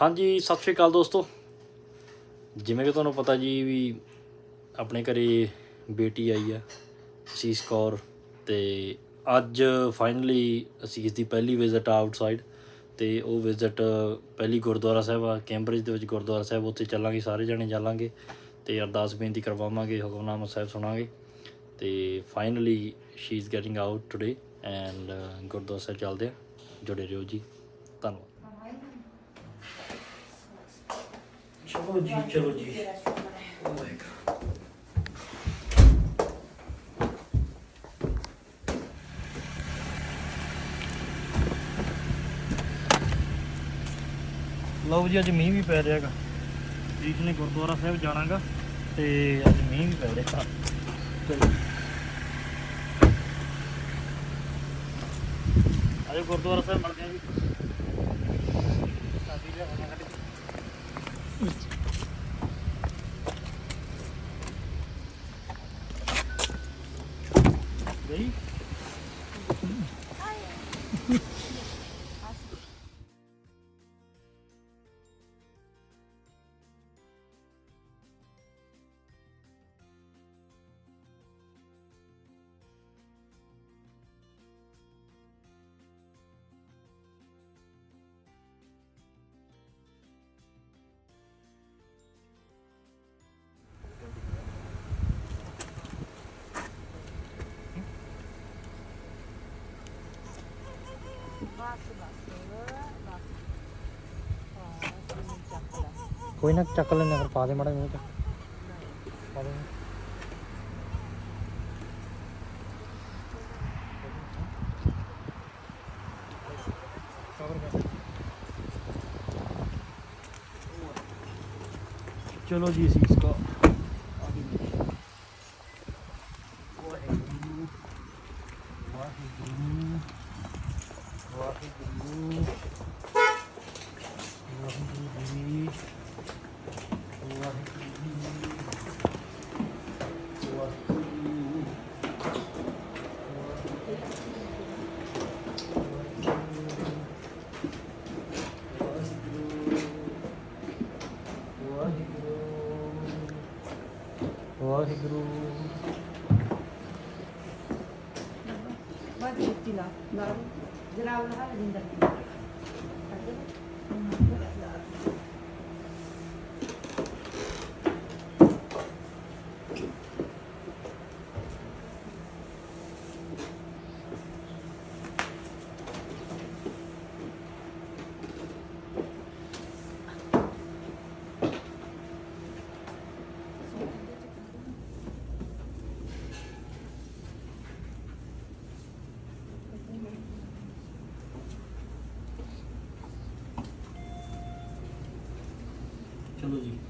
ਹਾਂਜੀ, ਸਤਿ ਸ਼੍ਰੀ ਅਕਾਲ ਦੋਸਤੋ। ਜਿਵੇਂ ਕਿ ਤੁਹਾਨੂੰ ਪਤਾ ਜੀ ਵੀ ਆਪਣੇ ਘਰੇ ਬੇਟੀ ਆਈ ਆ, ਅਸੀਸ ਕੌਰ ਤੇ ਅੱਜ ਫਾਈਨਲੀ ਅਸੀਸ ਦੀ ਪਹਿਲੀ ਵਿਜ਼ਿਟ ਆਊਟਸਾਈਡ ਤੇ ਉਹ ਵਿਜ਼ਿਟ ਪਹਿਲੀ ਗੁਰਦੁਆਰਾ ਸਾਹਿਬ ਆ ਕੈਂਬਰਿਜ ਦੇ ਵਿੱਚ ਗੁਰਦੁਆਰਾ ਸਾਹਿਬ, ਉੱਥੇ ਚੱਲਾਂਗੇ, ਸਾਰੇ ਜਣੇ ਚੱਲਾਂਗੇ ਤੇ ਅਰਦਾਸ ਬੇਨਤੀ ਕਰਵਾਵਾਂਗੇ, ਹੁਕਮਨਾਮਾ ਸਾਹਿਬ ਸੁਣਾਂਗੇ ਤੇ finally she is getting out today and gurdwara sahib ਚੱਲਦੇ ਆ। ਜੁੜੇ ਰਹੋ ਜੀ। ਧੰਨਵਾਦ। ਚਲੋ ਜੀ ਚਲੋ ਜੀ ਲਓ ਜੀ ਅੱਜ ਮੀਂਹ ਵੀ ਪੈ ਰਿਹਾਗਾ ਪ੍ਰੀਤ ਨੇ ਗੁਰਦੁਆਰਾ ਸਾਹਿਬ ਜਾਣਾਗਾ ਤੇ ਅੱਜ ਮੀਂਹ ਵੀ ਪੈ ਰਿਹਾ ਚਲੋ ਆਜੋ ਗੁਰਦੁਆਰਾ ਸਾਹਿਬ ਮਿਲਦੇ ਆ ਜੀ। ਸਾਡੀ ਲਿਆ ਹੋਣਾ Daí? ਕੋਈ ਨਾ ਚੱਕ ਲੈਣੇ ਫਿਰ ਪਾ ਦੇ ਮੜਾ ਮੂੰਹ ਚ ਪਾ ਦੇ ਚਲੋ ਜੀ ਅਸੀਂ ਇਸਕਾ ਵਿੱਚ ਲਾ ਜਨਾਬ ਨਾਲ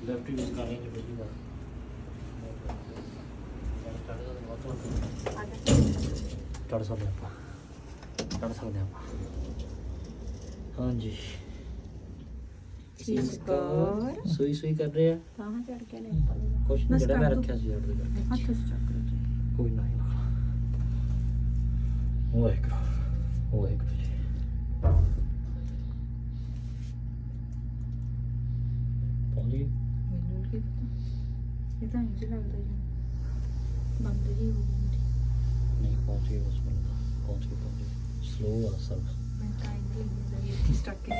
ਲੈਫਟ ਯੂਜ਼ ਕਰ ਰਹੇ ਹਾਂ ਪਹਿਲੀ ਵਾਰ ਚੜ ਸਕਦੇ ਆਪਾਂ ਚੜ ਸਕਦੇ ਆਪਾਂ ਹਾਂਜੀ ਸੀਸ ਕੌਰ। ਸੂਈ ਸੂਈ ਕਰ ਰਹੇ ਆ? ਕਹਾਂ ਚੜ ਕੇ ਨੇ ਕੁਛ ਨਹੀਂ ਜਿਹੜਾ ਮੈਂ। ਰੱਖਿਆ ਸੀ ਆਰਡਰ ਕਰਕੇ। ਹੱਥ ਸੇ ਚੱਕ ਲਓ ਜੀ ਕੋਈ ਨਹੀਂ ਵਾਹਿਗੁਰੂ ਵਾਹਿਗੁਰੂ ਜੀ ਪਹੁੰਚ ਗਏ ਮੈਨੂੰ ਕੀ ਪਤਾ ਇਹ ਤਾਂ ਇੰਜ ਲੱਗਦਾ ਜੀ। ਬੰਦ ਜੀ ਹੋ ਗਈ ਨਹੀਂ ਪਹੁੰਚ ਬਸ ਮੈਨੂੰ ਪਹੁੰਚ ਪਹੁੰਚ ਸਲੋ ਆ ਸਭ। ਮੈਂ ਇੰਜ ਲਈ ਜੀ ਸਟਕ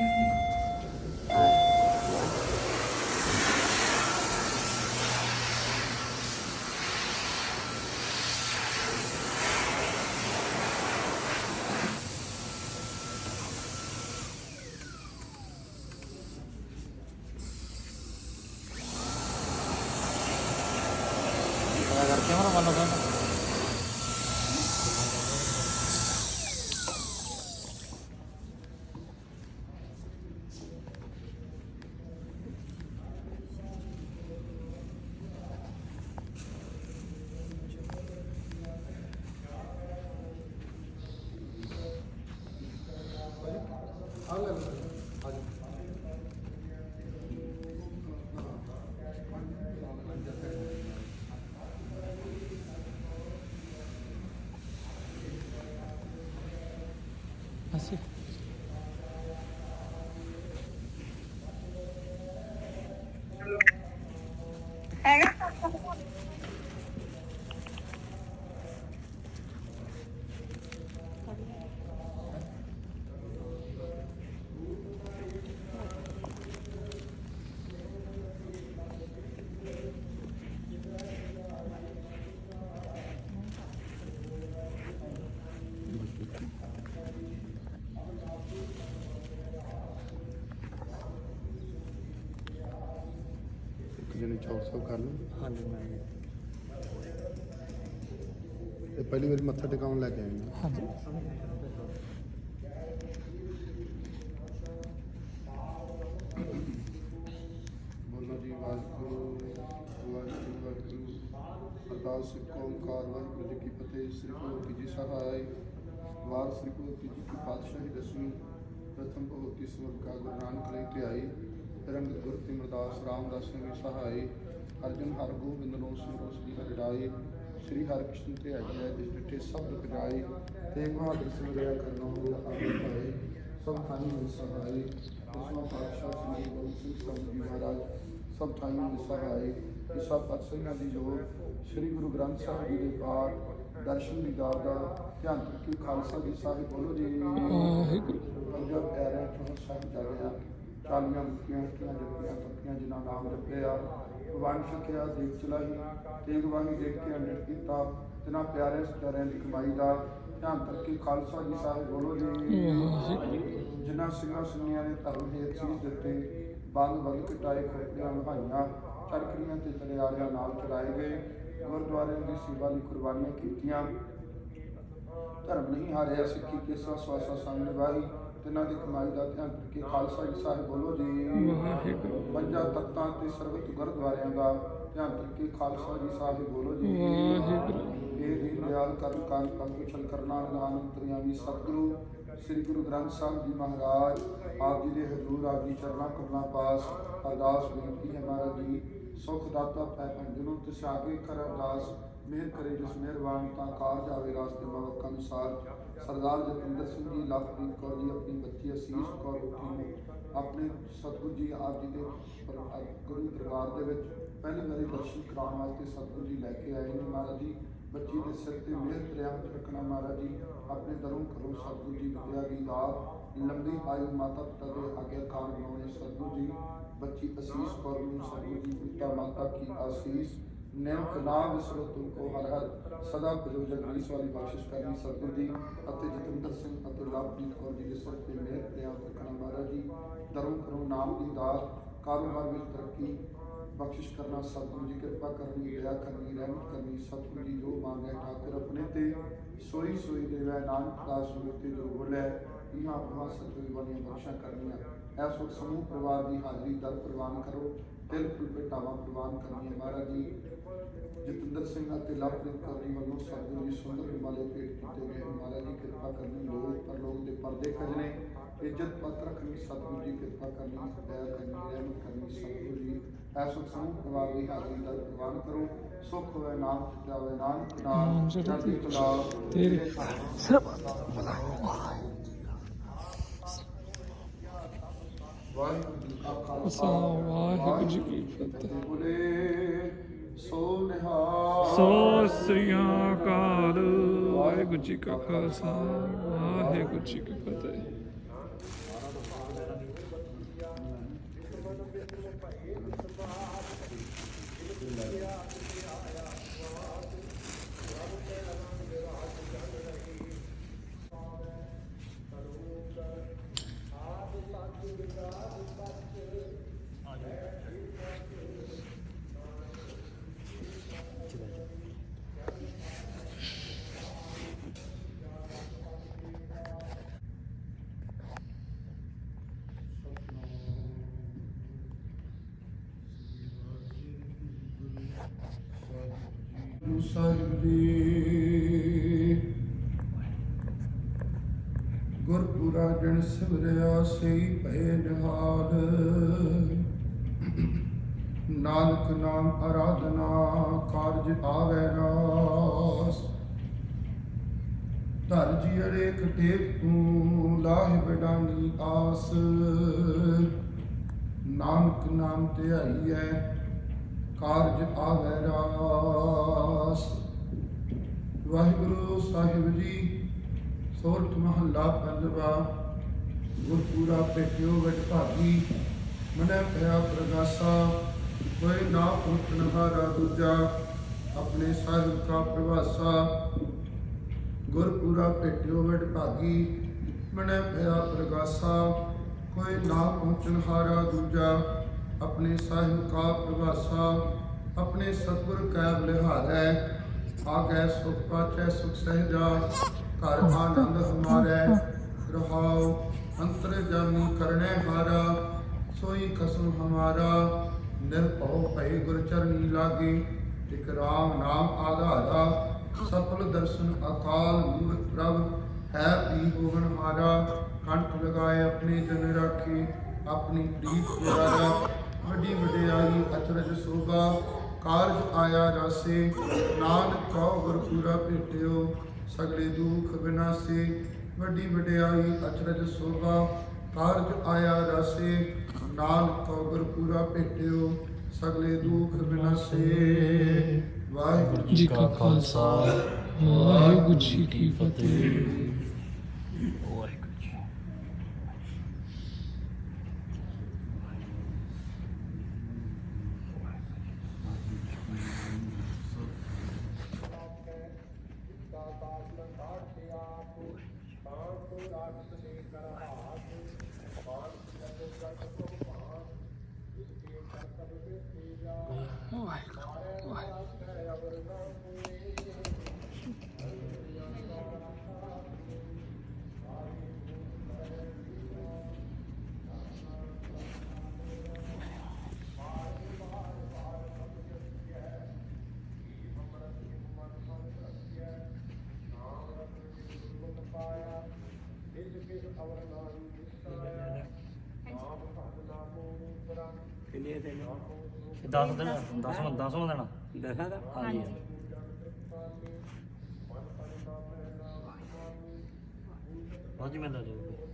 আর ক্যামেরা ভালো হয় না ਜਣੇ ਚੌਕ ਸਾਹਿਬ ਕਰ ਲਓ ਹਾਂਜੀ ਮੈਂ ਤੇ ਪਹਿਲੀ ਵਾਰੀ ਮੱਥਾ ਟਿਕਾਉਣ ਲੈ ਕੇ ਆਏ ਨੇ। ਹਾਂਜੀ। ਬੋਲੋ ਜੀ ਵਾਹਿਗੁਰੂ ਵਾਹਿਗੁਰੂ ਵਾਹਿਗੁਰੂ। ਅਰਦਾਸ ਸਿੱਖ ਓਮਕਾਰ ਵਾਹਿਗੁਰੂ ਜੀ ਕੀ ਫਤਿਹ। ਸ੍ਰੀ ਗੁਰੂ ਕੀ ਜੀ ਸਹਾਇ। ਵਾਰ ਸ੍ਰੀ ਗੁਰੂ ਕੀ ਜੀ ਕੀ ਪਾਤਸ਼ਾਹੀ ਦਸਵੀਂ ਪ੍ਰਥਮ ਭਗਵਤੀ ਸਮਰਕਾ ਗੁਰੂ ਨਾਨਕ ਲਈ ਧਿਆਈ ਰੰਗ ਗੁਰ ਤਿਮਰਦਾਸ ਰਾਮਦਾਸ ਸਿੰਘ ਸਹਾਇ ਅਰਜਨ ਹਰ ਗੋਬਿੰਦ ਨੋ ਸਿਮਰੋ ਸ੍ਰੀ ਹਰਿ ਸ੍ਰੀ ਹਰਿ ਕ੍ਰਿਸ਼ਨ ਧਿਆਈ ਹੈ ਜਿਸ ਡਿਠੇ ਸਭ ਦੁਖ ਜਾਏ ਤੇ ਬਹਾਦਰ ਸਿਮਰਿਆ ਕਰਨਾ ਹੋਵੇ ਆਵੇ ਪਾਏ। ਸਭ ਥਾਈ ਮਿਲ ਸਹਾਈ ਦਸਵਾਂ ਪਾਤਸ਼ਾਹ ਸ੍ਰੀ ਗੁਰੂ ਸਿੰਘ ਸਾਹਿਬ ਜੀ ਮਹਾਰਾਜ ਸਭ ਥਾਈ ਮਿਲ ਸਹਾਈ ਇਹ ਸਭ ਪਾਤਸ਼ਾਹਾਂ ਦੀ ਜੋੜ ਸ੍ਰੀ ਗੁਰੂ ਗ੍ਰੰਥ ਸਾਹਿਬ ਜੀ ਦੇ ਪਾਠ ਦਰਸ਼ਨ ਦੀਦਾਰ ਦਾ ਧਿਆਨ ਰੱਖੀ ਖਾਲਸਾ ਜੀ ਸਾਹਿਬ ਬੋਲੋ ਜੀ। ਪੰਜਾਬ ਪਿਆਰਿਆਂ ਚੋਂ ਸਾਹਿਬ ਚੱਲ ਰਿਹਾ ਮੁਕੀਆਂ ਹੱਟੀਆਂ ਜਪੀਆਂ ਤਪੀਆਂ ਜਿਨ੍ਹਾਂ ਨਾਮ ਜਪਿਆ ਵੰਡ ਛਕਿਆ ਦੇਖ ਚਲਾਈ, ਤੇਗ ਵਾਂਗੀ ਦੇਖ ਕੇ ਅੰਡਰ ਕੀਤਾ। ਤਿਨਾਂ ਪਿਆਰੇ ਸਤਰਿਆਂ ਦੀ ਕਮਾਈ ਦਾ ਧਿਆਨ ਰੱਖੀ ਖਾਲਸਾ ਜੀ ਸਾਹਿਬ ਬੋਲੋ ਜੀ। ਜਿਨ੍ਹਾਂ ਸਿੰਘਾਂ ਸਿੰਘੀਆਂ ਨੇ ਧਰਮ ਦੇ ਚੀਜ਼ ਦਿੱਤੇ ਬੰਦ ਬੰਦ ਕਟਾਏ ਖੋਪੜੀਆਂ ਨਿਭਾਈਆਂ ਚੜਕਰੀਆਂ ਤੇ ਤਲਿਆਰਿਆਂ ਨਾਲ ਚਲਾਏ ਗਏ, ਗੁਰਦੁਆਰਿਆਂ ਦੀ ਸੇਵਾ ਲਈ ਕੁਰਬਾਨੀਆਂ ਕੀਤੀਆਂ। ਧਰਮ ਨਹੀਂ ਹਾਰਿਆ ਸਿੱਖੀ ਕੇਸਾ ਸਵਾਸਾ ਸੰਗ ਨਿਭਾਈ ਤਿਨਾਂ ਦੀ ਕਮਾਈ ਦਾ ਧਿਆਨ ਰੱਖੇ ਖਾਲਸਾ ਜੀ ਸਾਹਿਬ ਬੋਲੋ ਜੀ ਪੰਜਾਂ ਤਖਤਾਂ ਤੇ ਸਰਬਤ ਗੁਰਦੁਆਰਿਆਂ ਦਾ ਧਿਆਨ ਰੱਖੇ ਖਾਲਸਾ ਜੀ ਸਾਹਿਬ ਬੋਲੋ ਜੀ ਇਹ ਦੀਨ ਦਿਆਲ ਕਰਨ ਪੰਗ ਛਲ ਕਰਨਾ ਨਾਮ ਅੰਤਰਿਆਮੀ ਸਤਿਗੁਰੂ ਸ੍ਰੀ ਗੁਰੂ ਗ੍ਰੰਥ ਸਾਹਿਬ ਜੀ ਮਹਾਰਾਜ ਆਪ ਜੀ ਦੇ ਹਜ਼ੂਰ ਆਪ ਜੀ ਚਰਨਾਂ ਕਮਲਾਂ ਪਾਸ ਅਰਦਾਸ ਬੇਨਤੀ ਹੈ ਮਹਾਰਾਜ ਜੀ ਸੁਖ ਦਾਤਾ ਪੈ ਪੰਜਨੋਂ ਤਿਸਾਗੇ ਕਰ ਅਰਦਾਸ ਮਿਹਰ ਕਰੇ, ਜਿਸ ਮਿਹਰਬਾਨ ਤਾਂ ਕਾਰਜ ਆਵੇ ਰਾਸਤੇ ਮਵਕ ਅਨੁਸਾਰ। ਸਰਦਾਰ ਜਤਿੰਦਰ ਸਿੰਘ ਜੀ ਲਵਪ੍ਰੀਤ ਕੌਰ ਜੀ, ਆਪਣੀ ਬੱਚੀ ਅਸੀਸ ਕੌਰ ਉੱਠੀ ਨੂੰ। ਆਪਣੇ ਸਤਿਗੁਰੂ ਜੀ ਆਪ ਜੀ ਦੇ ਗੁਰੂ ਦਰਬਾਰ ਦੇ ਵਿੱਚ ਪਹਿਲੀ ਵਾਰੀ ਦਰਸ਼ਨ ਕਰਾਉਣ ਵਾਸਤੇ ਸਤਿਗੁਰੂ ਜੀ ਲੈ ਕੇ ਆਏ ਨੇ ਮਹਾਰਾਜ ਜੀ। ਬੱਚੀ ਦੇ ਸਿਰ ਤੇ ਮਿਹਰ ਪ੍ਰਿਆਮਤ ਰੱਖਣਾ ਮਹਾਰਾਜ ਜੀ। ਆਪਣੇ ਦਰੋਂ ਕਰੋ ਸਤਿਗੁਰੂ ਜੀ ਵਿਦਿਆ ਦੀ ਦਾਤ ਲੰਬੀ ਆਯੂ ਮਾਤਾ ਪਿਤਾ ਦੇ ਆਗਿਆਕਾਰ ਬਣਾਉਣੇ ਸਤਿਗੁਰੂ ਜੀ। ਬੱਚੀ ਅਸੀਸ ਕੌਰ ਨੂੰ ਸਤਿਗੁਰੂ ਜੀ, ਪਿਤਾ ਮਾਤਾ ਕੀ ਆਸੀਸ ਨੈਣਕ ਨਾ ਵਿਸਰੋ ਤੁਮਕੋ ਹਰ ਹਰ ਸਦਾ ਭਜੋ ਜਗਦੀਸ਼ ਵਾਲੀ ਬਖਸ਼ਿਸ਼ ਕਰਨੀ ਸਤਿਗੁਰੂ ਜੀ ਅਤੇ ਜਤਿੰਦਰ ਸਿੰਘ ਅਤੇ ਲਵਪ੍ਰੀਤ ਕੌਰ ਜੀ ਦੇ ਸਿਰ ਤੇ ਮਿਹਰ ਪ੍ਰਿਆਮਤ ਰੱਖਣਾ ਮਹਾਰਾਜ ਜੀ ਦਰੋਂ ਕਰੋ ਨਾਮ ਦੀ ਦਾਤ, ਕਾਰੋਬਾਰ ਵਿੱਚ ਤਰੱਕੀ ਬਖਸ਼ਿਸ਼ ਕਰਨਾ ਸਤਿਗੁਰੂ ਜੀ, ਕਿਰਪਾ ਕਰਨੀ, ਦਇਆ ਕਰਨੀ, ਰਹਿਮਤ ਕਰਨੀ, ਸਤਿਗੁਰੂ ਜੀ ਜੋ ਮੰਗੇ ਠਾਕੁਰ ਆਪਣੇ ਤੇ, ਸੋਈ ਸੋਈ ਦੇਵੈ ਨਾਨਕ ਦਾਸ ਮੁਕਤੀ ਜੋ ਬੋਲੇ, ਇਹਾਂ ਆਪਣਾ ਸਤਿਗੁਰੂ ਵਾਲੀਆਂ ਬਖਸ਼ਾਂ ਕਰਨੀਆਂ। ਐਸ ਵਕਤ ਸਮੂਹ ਪਰਿਵਾਰ ਦੀ ਹਾਜ਼ਰੀ ਦਰ ਪ੍ਰਵਾਨ ਕਰੋ। ਫੁਲ ਭੇਟਾਵਾਂ ਪ੍ਰਵਾਨ ਕਰਨੀਆਂ ਮਹਾਰਾਜ ਜੀ। ਜਤਿੰਦਰ ਸਿੰਘ ਅਤੇ ਲਵਪ੍ਰੀਤ ਕੌਰ ਜੀ ਵੱਲੋਂ ਸਤਿਗੁਰੂ ਜੀ ਸੁੰਦਰ ਹਿਮਾਲੇ ਭੇਟ ਕੀਤੇ ਗਏ। ਮਹਾਰਾਜ ਜੀ ਕਿਰਪਾ ਕਰਨੀ ਲੋਕ ਪਰਲੋਕ ਦੇ ਪਰਦੇ ਖਜਨੇ ਇੱਜ਼ਤ ਪਤ ਰੱਖਣੀ ਸਤਿਗੁਰੂ ਜੀ ਕਿਰਪਾ ਕਰਨੀ ਦਇਆ ਕਰਨੀ ਰਹਿਮਤ ਕਰਨੀ ਸਤਿਗੁਰੂ ਜੀ ਐਸੋ ਸਮੂਹ ਪਰਿਵਾਰ ਦੀ ਹਾਜ਼ਰੀ ਦਾ ਪ੍ਰਵਾਨ ਕਰੋ। ਸੁਖ ਹੋਵੇ ਨਾਮ ਜਾਵੇ ਨਾਨਕ ਨਾਮ ਚੜ੍ਹਦੀ ਕਲਾ ਤੇਰੇ ਵਾਹਿਗੁਰੂ ਜੀ ਵਾਹਿਗੁਰੂ ਜੀ ਕੀ ਫਤਿਹ ਸੋ ਨਿਹਾਲ ਸੋ ਸ੍ਰੀ ਅਕਾਲ। ਵਾਹਿਗੁਰੂ ਜੀ ਕਾ ਖਾਲਸਾ ਵਾਹਿਗੁਰੂ ਜੀ ਕੀ ਫਤਿਹ ਗੁਰੂ ਸਾਹਿਬ ਜੀ ਗੁਰਪੁਰਾ ਜਨ ਸਿਮਰਿਆ ਸਈ ਭਏ ਨਿਹਾਲ। ਨਾਨਕ ਨਾਮ ਆਰਾਧਨਾ ਕਾਰਜ ਆਵੈ ਰਾਸ। ਧਰ ਜੀ ਅਰੇਖ ਟੇਕ ਤੂੰ ਲਾਹਿ ਬਡਾਨੀ ਆਸ। ਨਾਨਕ ਨਾਮ ਧਿਆਈਐ ਕਾਰਜ ਆਵੈ ਰਾਸ। ਵਾਹਿਗੁਰੂ ਸਾਹਿਬ ਜੀ, ਸੋਰਠ ਮਹੱਲਾ ਪੰਜਵਾ, ਗੁਰਪੂਰਾ ਭੇਟਿਓ ਵਡ ਭਾਗੀ, ਮਨੈ ਭਇਆ ਪ੍ਰਗਾਸਾ ਕੋਈ ਨਾ ਪੁੱਛਣ ਹਾਰਾ ਦੂਜਾ, ਆਪਣੇ ਸਾਹਿਬ ਕਾ ਪ੍ਰਵਾਸਾ। ਗੁਰਪੂਰਾ ਭੇਟਿਓ ਵਡ ਭਾਗੀ, ਮਨੈ ਭਇਆ ਪ੍ਰਗਾਸਾ ਕੋਈ ਨਾ ਪਹੁੰਚਣ ਹਾਰਾ ਦੂਜਾ ਆਪਣੇ ਸਾਹਿਬ ਕਾ ਪ੍ਰਵਾਸਾ ਆਪਣੇ ਸਤਿਗੁਰ ਕੈ ਬਲਿਹਾਰੈ ਆਗੈ ਸੁਖ ਪਾਚੈ, ਸੁਖ ਸਹਿਜਾ, ਘਰ ਆਨੰਦ ਹਮਾਰੈ, ਰਹਾਉ, ਅੰਤਰ ਜਾਮੀ ਕਰਣੈ ਹਾਰਾ, ਸੋਈ ਖਸਮ ਹਮਾਰਾ ਨਿਰਭਉ ਭਈ ਗੁਰ ਚਰਨੀ ਲਾਗੇ ਇਕ ਰਾਮ ਨਾਮ ਆਧਾਰਾ, ਸਫਲ ਦਰਸ਼ਨ ਅਕਾਲ ਮੂਰਤ ਪ੍ਰਭ, ਹੈ ਪੀ ਹੋਵਨ ਹਾਰਾ ਕੰਠ ਲਗਾਏ ਆਪਣੇ ਜਨ ਰਾਖੀ, ਆਪਣੀ ਪ੍ਰੀਤ ਪੁਰਾਰਾ ਵੱਡੀ ਵਡਿਆਈ, ਅਚਰਜ, ਸੋਭਾ, ਕਾਰਜ ਆਇਆ ਰਾਸੇ, ਨਾਨਕ ਕਉ ਗੁਰਪੂਰਾ ਭੇਟਿਓ, ਸਗਲੇ ਦੁਖ ਵਿਨਾਸੇ ਵੱਡੀ ਵਡਿਆਈ, ਅਚਰਜ, ਸੋਭਾ, ਕਾਰਜ ਆਇਆ ਰਾਸੇ, ਨਾਨਕ ਕਉ ਗੁਰਪੂਰਾ ਭੇਟਿਓ, ਸਗਲੇ ਦੁਖ ਵਿਨਾਸੇ ਵਾਹਿਗੁਰੂ ਜੀ ਕਾ ਖਾਲਸਾ, ਵਾਹਿਗੁਰੂ ਜੀ ਕੀ ਫਤਿਹ। ਕਿੰਨੇ ਦਿਨ 10 ਦਿਨ 10 10 ਦੇਣਾ। ਦਸਾਂ ਦਾ ਹਾਂਜੀ। ਹਾਂਜੀ ਮੈਂ ਲੈ ਜਾਊਂਗਾ।